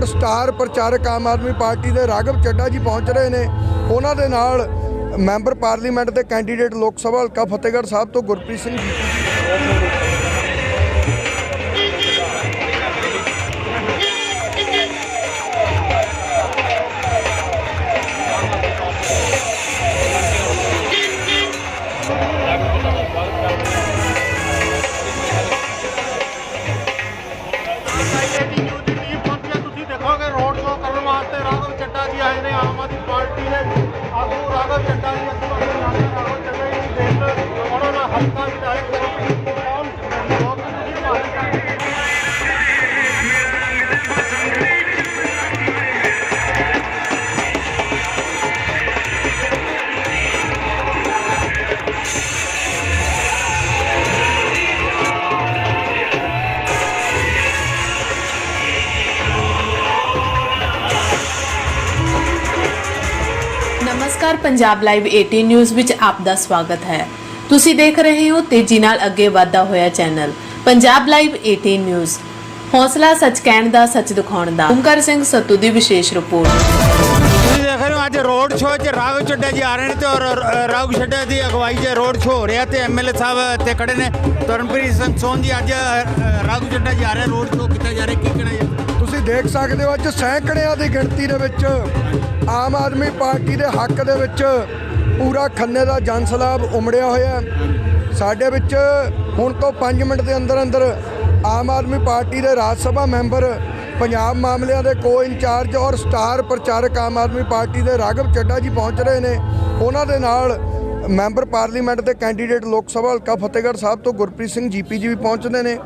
ਔਰ ਸਟਾਰ ਪ੍ਰਚਾਰਕ ਆਮ ਆਦਮੀ ਪਾਰਟੀ ਦੇ ਰਾਘਵ ਚੱਡਾ ਜੀ ਪਹੁੰਚ ਰਹੇ ਨੇ। ਉਹਨਾਂ ਦੇ ਨਾਲ ਮੈਂਬਰ ਪਾਰਲੀਮੈਂਟ ਦੇ ਕੈਂਡੀਡੇਟ ਲੋਕ ਸਭਾ ਹਲਕਾ ਫਤਿਹਗੜ੍ਹ ਸਾਹਿਬ ਤੋਂ ਗੁਰਪ੍ਰੀਤ ਸਿੰਘ ਜੀ। ਨਮਸਕਾਰ ਪੰਜਾਬ ਲਾਈਵ 18 ਨਿਊਜ਼ ਵਿੱਚ ਆਪ ਦਾ ਸਵਾਗਤ ਹੈ। ਤੁਸੀਂ ਦੇਖ ਰਹੇ ਹੋ ਤੇਜ਼ੀ ਨਾਲ ਅੱਗੇ ਵਧਦਾ ਹੋਇਆ ਚੈਨਲ ਪੰਜਾਬ ਲਾਈਵ 18 ਨਿਊਜ਼ ਹੌਸਲਾ ਸੱਚ ਕਹਿਣ ਦਾ ਸੱਚ ਦਿਖਾਉਣ ਦਾ। ਓਮਕਾਰ ਸਿੰਘ ਸੱਤੂ ਦੀ ਵਿਸ਼ੇਸ਼ ਰਿਪੋਰਟ। ਤੁਸੀਂ ਦੇਖ ਰਹੇ ਹੋ ਅੱਜ ਰੋਡ ਸ਼ੋਅ 'ਚ ਰਾਘਵ ਚੱਡਾ ਜੀ ਆ ਰਹੇ ਨੇ ਤੇ ਔਰ ਰਾਘਵ ਚੱਡਾ ਦੀ ਅਗਵਾਈ 'ਚ ਰੋਡ ਸ਼ੋਅ ਹੋ ਰਿਹਾ ਤੇ ਐਮਐਲਏ ਸਾਹਿਬ ਇੱਥੇ ਖੜੇ ਨੇ। ਤਰਨਪ੍ਰੀਤ ਸਿੰਘ ਸੋਨ ਜੀ ਅੱਜ ਰਾਘਵ ਚੱਡਾ ਜੀ ਆ ਰਹੇ ਰੋਡ ਸ਼ੋਅ ਕੀਤਾ ਜਾ ਰਿਹਾ ਕੀ ਕਹਿਣਾ ਤੁਸੀਂ ਦੇਖ ਸਕਦੇ ਹੋ ਅੱਜ ਸੈਂਕੜਿਆਂ ਦੀ ਗਿਣਤੀ ਦੇ ਵਿੱਚ ਆਮ ਆਦਮੀ ਪਾਰਟੀ ਦੇ ਹੱਕ ਦੇ ਵਿੱਚ ਪੂਰਾ ਖੰਨੇ ਦਾ ਜਨਸਲਾਬ ਉਮੜਿਆ ਹੋਇਆ ਸਾਡੇ ਵਿੱਚ ਹੁਣ ਤੋਂ 5 ਮਿੰਟ ਦੇ ਅੰਦਰ ਅੰਦਰ ਆਮ ਆਦਮੀ ਪਾਰਟੀ ਦੇ ਰਾਜ ਸਭਾ ਮੈਂਬਰ, ਪੰਜਾਬ ਮਾਮਲਿਆਂ ਦੇ ਕੋ ਇੰਚਾਰਜ ਔਰ ਸਟਾਰ ਪ੍ਰਚਾਰਕ ਆਮ ਆਦਮੀ ਪਾਰਟੀ ਦੇ ਰਾਘਵ ਚੱਡਾ ਜੀ ਪਹੁੰਚ ਰਹੇ ਨੇ। ਉਹਨਾਂ ਦੇ ਨਾਲ ਮੈਂਬਰ ਪਾਰਲੀਮੈਂਟ ਦੇ ਕੈਂਡੀਡੇਟ ਲੋਕ ਸਭਾ ਹਲਕਾ ਫਤਿਹਗੜ੍ਹ ਸਾਹਿਬ ਤੋਂ ਗੁਰਪ੍ਰੀਤ ਸਿੰਘ ਜੀਪੀ ਜੀ ਵੀ ਪਹੁੰਚਦੇ ਨੇ।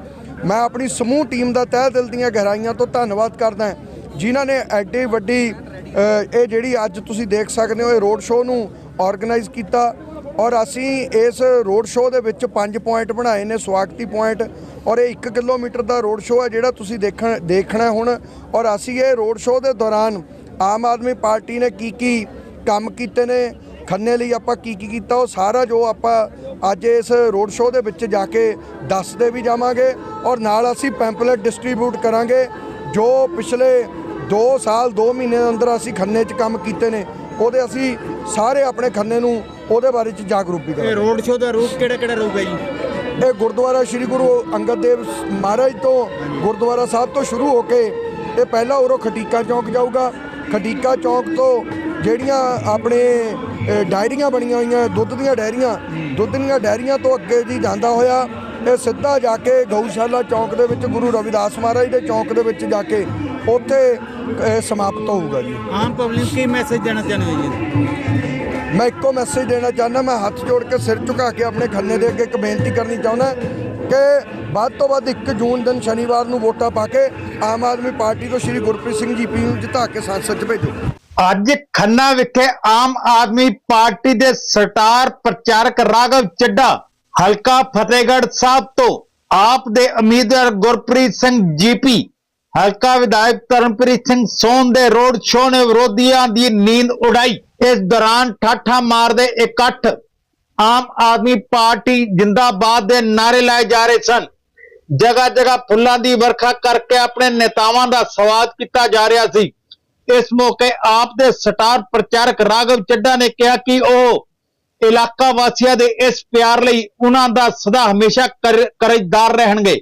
ਮੈਂ ਆਪਣੀ ਸਮੂਹ ਟੀਮ ਦਾ ਤਹਿ ਦਿਲ ਦੀਆਂ ਗਹਿਰਾਈਆਂ ਤੋਂ ਧੰਨਵਾਦ ਕਰਦਾ ਜਿਨ੍ਹਾਂ ਨੇ ਐਡੀ ਵੱਡੀ ਇਹ ਜਿਹੜੀ ਅੱਜ ਤੁਸੀਂ ਦੇਖ ਸਕਦੇ ਹੋ, ਇਹ ਰੋਡ ਸ਼ੋਅ ਨੂੰ ਆਰਗੇਨਾਈਜ਼ ਕੀਤਾ ਔਰ ਅਸੀਂ ਇਸ ਰੋਡ ਸ਼ੋਅ ਦੇ ਵਿੱਚ ਪੰਜ ਪੁਆਇੰਟ ਬਣਾਏ ਨੇ, ਸਵਾਗਤੀ ਪੁਆਇੰਟ ਔਰ ਇਹ 1 ਕਿਲੋਮੀਟਰ ਦਾ ਰੋਡ ਸ਼ੋਅ ਹੈ ਜਿਹੜਾ ਤੁਸੀਂ ਦੇਖਣ, ਦੇਖਣਾ ਹੁਣ ਔਰ ਅਸੀਂ ਇਹ ਰੋਡ ਸ਼ੋਅ ਦੇ ਦੌਰਾਨ ਆਮ ਆਦਮੀ ਪਾਰਟੀ ਨੇ ਕੀ ਕੀ ਕੰਮ ਕੀਤੇ ਨੇ, ਖੰਨੇ ਲਈ ਆਪਾਂ ਕੀ ਕੀ ਕੀਤਾ, ਉਹ ਸਾਰਾ ਜੋ ਆਪਾਂ ਅੱਜ ਇਸ ਰੋਡ ਸ਼ੋਅ ਦੇ ਵਿੱਚ ਜਾ ਕੇ ਦੱਸਦੇ ਵੀ ਜਾਵਾਂਗੇ ਔਰ ਨਾਲ ਅਸੀਂ ਪੈਂਪਲੇਟ ਡਿਸਟ੍ਰੀਬਿਊਟ ਕਰਾਂਗੇ, ਜੋ ਪਿਛਲੇ 2 ਸਾਲ 2 ਮਹੀਨੇ ਦੇ ਅੰਦਰ ਅਸੀਂ ਖੰਨੇ 'ਚ ਕੰਮ ਕੀਤੇ ਨੇ ਉਹਦੇ ਅਸੀਂ ਸਾਰੇ ਆਪਣੇ ਖੰਨੇ ਨੂੰ ਉਹਦੇ ਬਾਰੇ 'ਚ ਜਾਗਰੂਕ ਵੀ ਇਹ ਕਰਾਂਗੇ। ਰੋਡ ਸ਼ੋਅ ਦਾ ਰੂਪ ਕਿਹੜਾ ਕਿਹੜਾ ਰਹੂਗਾ ਜੀ? ਇਹ ਗੁਰਦੁਆਰਾ ਸ੍ਰੀ ਗੁਰੂ ਅੰਗਦ ਦੇਵ ਮਹਾਰਾਜ ਤੋਂ ਗੁਰਦੁਆਰਾ ਸਾਹਿਬ ਤੋਂ ਸ਼ੁਰੂ ਹੋ ਕੇ ਇਹ ਪਹਿਲਾਂ ਉਰੋਂ ਖਟੀਕਾ ਚੌਂਕ ਜਾਊਗਾ। ਖਟੀਕਾ ਚੌਂਕ ਤੋਂ ਜਿਹੜੀਆਂ ਆਪਣੇ ਅ, ਡਾਇਰੀਆਂ ਬਣੀਆਂ ਹੋਈਆਂ ਦੁੱਧ ਦੀਆਂ ਡਾਇਰੀਆਂ ਦੁੱਧ ਦੀਆਂ ਡਾਇਰੀਆਂ ਤੋਂ ਅੱਗੇ ਜੀ ਜਾਂਦਾ ਹੋਇਆ ਇਹ ਸਿੱਧਾ ਜਾ ਕੇ ਗਊਸ਼ਾਲਾ ਚੌਂਕ ਦੇ ਵਿੱਚ ਗੁਰੂ ਰਵਿਦਾਸ ਮਹਾਰਾਜ ਦੇ ਚੌਂਕ ਦੇ ਵਿੱਚ ਜਾ ਕੇ ਉੱਥੇ ਅ, ਸਮਾਪਤ ਹੋਊਗਾ ਜੀ। ਆਮ ਪਬਲਿਕ ਕੀ ਮੈਸੇਜ ਦੇਣਾ ਚਾਹੁੰਦੇ ਹੋ ਜੀ? ਮੈਂ ਇੱਕੋ ਮੈਸੇਜ ਦੇਣਾ ਚਾਹੁੰਦਾ ਮੈਂ ਹੱਥ ਜੋੜ ਕੇ ਸਿਰ ਝੁਕਾ ਕੇ ਆਪਣੇ ਖੰਨੇ ਦੇ ਅੱਗੇ ਇੱਕ ਬੇਨਤੀ ਕਰਨੀ ਚਾਹੁੰਦਾ ਕਿ ਵੱਧ ਤੋਂ ਵੱਧ 1 ਜੂਨ ਦਿਨ ਸ਼ਨੀਵਾਰ ਨੂੰ ਵੋਟਾਂ ਪਾ ਕੇ ਆਮ ਆਦਮੀ ਪਾਰਟੀ ਤੋਂ ਸ਼੍ਰੀ ਗੁਰਪ੍ਰੀਤ ਸਿੰਘ ਜੀ ਪੀ ਨੂੰ ਜਿਤਾ ਕੇ ਸੰਸਦ 'ਚ ਭੇਜੋ। ਅੱਜ ਖੰਨਾ ਵਿਖੇ ਆਮ ਆਦਮੀ ਪਾਰਟੀ ਦੇ ਸਟਾਰ ਪ੍ਰਚਾਰਕ ਰਾਘਵ ਚੱਡਾ ਹਲਕਾ ਫਤਿਹਗੜ੍ਹ ਸਾਹਿਬ ਤੋਂ ਆਪ ਦੇ ਉਮੀਦਵਾਰ ਗੁਰਪ੍ਰੀਤ ਸਿੰਘ ਜੀਪੀ, ਹਲਕਾ ਵਿਧਾਇਕ ਤਰਨਪ੍ਰੀਤ ਸਿੰਘ ਸੋਨ ਦੇ ਰੋਡ ਸ਼ੋਅ ਨੇ ਵਿਰੋਧੀਆਂ ਦੀ ਨੀਂਦ ਉਡਾਈ। ਇਸ ਦੌਰਾਨ ਠਾਠਾ ਮਾਰਦੇ ਇਕੱਠ ਆਮ ਆਦਮੀ ਪਾਰਟੀ ਜਿੰਦਾਬਾਦ ਦੇ ਨਾਰੇ ਲਾਏ ਜਾ ਰਹੇ ਸਨ। ਜਗ੍ਹਾ ਜਗ੍ਹਾ ਫੁੱਲਾਂ ਦੀ ਵਰਖਾ ਕਰਕੇ ਆਪਣੇ ਨੇਤਾਵਾਂ ਦਾ ਸਵਾਗਤ ਕੀਤਾ ਜਾ ਰਿਹਾ ਸੀ। ਇਸ ਮੌਕੇ ਆਪ ਦੇ ਸਟਾਰ ਪ੍ਰਚਾਰਕ ਰਾਘਵ ਚੱਡਾ ਨੇ ਕਿਹਾ ਕਿ ਉਹ ਇਲਾਕਾ ਵਾਸੀਆਂ ਦੇ ਇਸ ਪਿਆਰ ਲਈ ਉਹਨਾਂ ਦਾ ਸਦਾ ਹਮੇਸ਼ਾ ਕਰ- ਕਰਜ਼ਦਾਰ ਰਹਿਣਗੇ।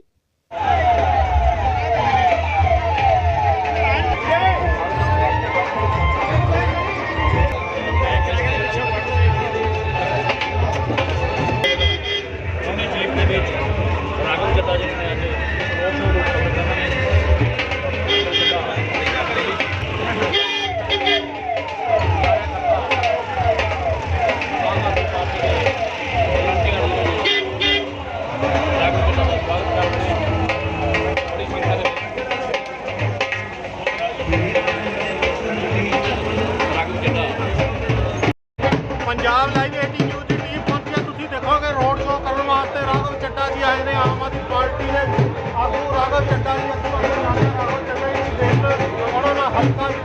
ਉਹਨਾਂ ਦਾ ਹਲਕਾ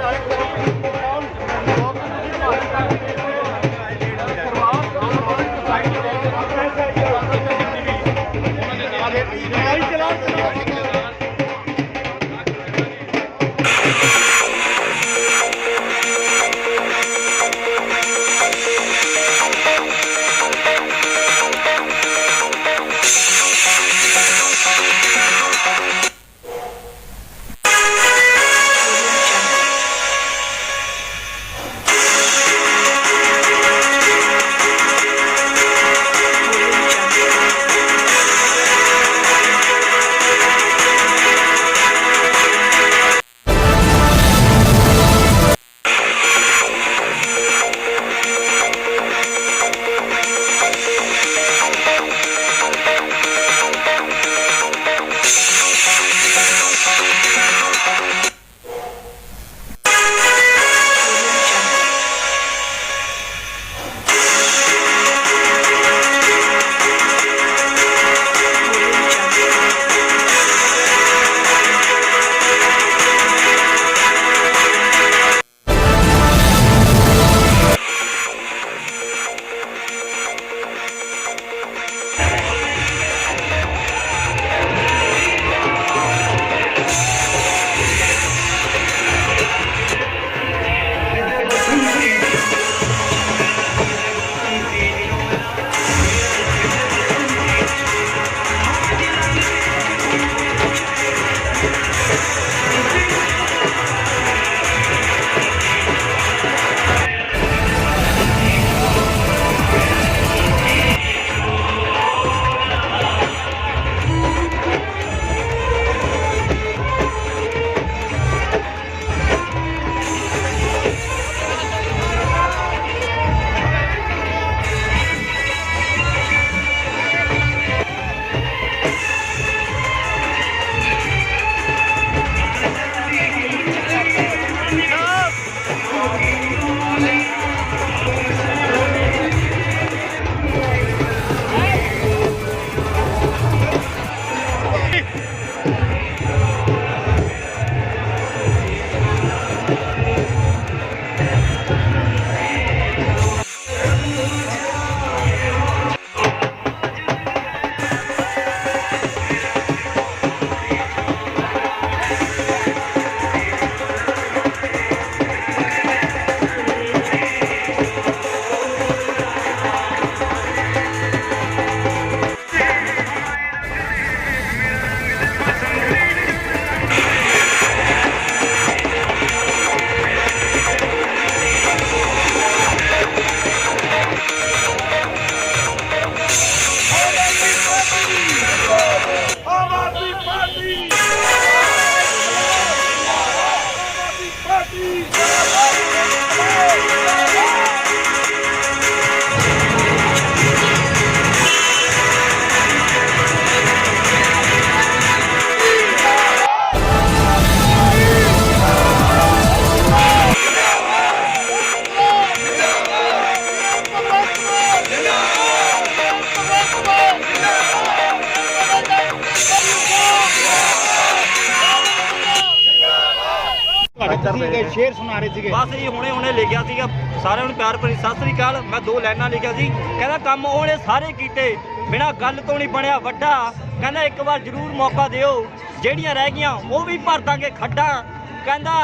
ਸ਼ੇਰ ਸੁਣਾ ਰਹੇ ਸੀਗੇ। ਬਸ ਜੀ ਹੁਣੇ ਹੁਣੇ ਲਿਖਿਆ ਸੀਗਾ। ਸਾਰਿਆਂ ਨੂੰ ਪਿਆਰ ਭਰੀ ਸਤਿ ਸ੍ਰੀ ਅਕਾਲ। ਮੈਂ ਦੋ ਲਾਈਨਾਂ ਲਿਖਿਆ ਸੀ। ਕਹਿੰਦਾ ਕੰਮ ਉਹਨੇ ਸਾਰੇ ਕੀਤੇ। ਬਿਨਾ ਗੱਲ ਤੋਂ ਨਹੀਂ ਬਣਿਆ ਵੱਡਾ। ਕਹਿੰਦਾ ਇੱਕ ਵਾਰ ਜ਼ਰੂਰ ਮੌਕਾ ਦਿਓ। ਜਿਹੜੀਆਂ ਰਹਿ ਗਈਆਂ ਉਹ ਵੀ ਭਰ ਦਾਂਗੇ ਖੱਡਾਂ। ਕਹਿੰਦਾ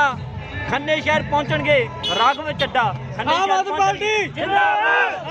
ਖੰਨੇ ਸ਼ਹਿਰ ਪਹੁੰਚਣਗੇ। ਰਾਘਵ ਚੱਡਾ ਖੰਨੇ ਪਾਰਟੀ ਜਿੰਦਾਬਾਦ!